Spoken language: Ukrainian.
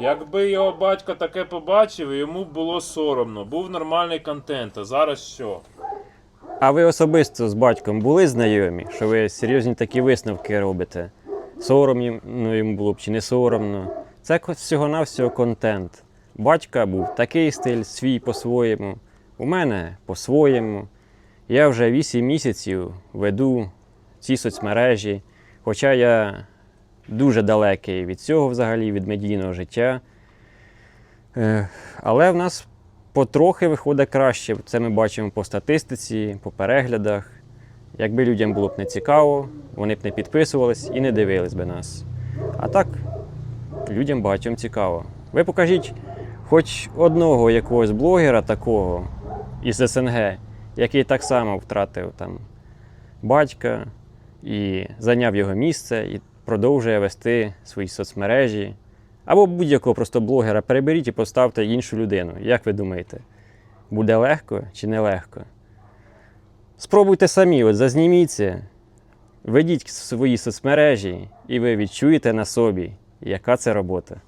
Якби його батько таке побачив, йому було соромно. Був нормальний контент, а зараз що? А ви особисто з батьком були знайомі, що ви серйозні такі висновки робите? Соромно ну, йому було б чи не соромно. Це всього-навсього контент. Батька був такий стиль, свій по-своєму. У мене по-своєму. Я вже 8 місяців веду ці соцмережі, хоча я дуже далекий від цього взагалі, від медійного життя. Е, Але в нас потрохи виходить краще. Це ми бачимо по статистиці, по переглядах. Якби людям було б не цікаво, вони б не підписувались і не дивились би нас. А так, людям багатьом цікаво. Ви покажіть хоч одного якогось блогера такого із СНГ, який так само втратив там батька і зайняв його місце і продовжує вести свої соцмережі. Або будь-якого просто блогера переберіть і поставте іншу людину. Як ви думаєте, буде легко чи нелегко? Спробуйте самі, от зазніміться, ведіть свої соцмережі, і ви відчуєте на собі, яка це робота.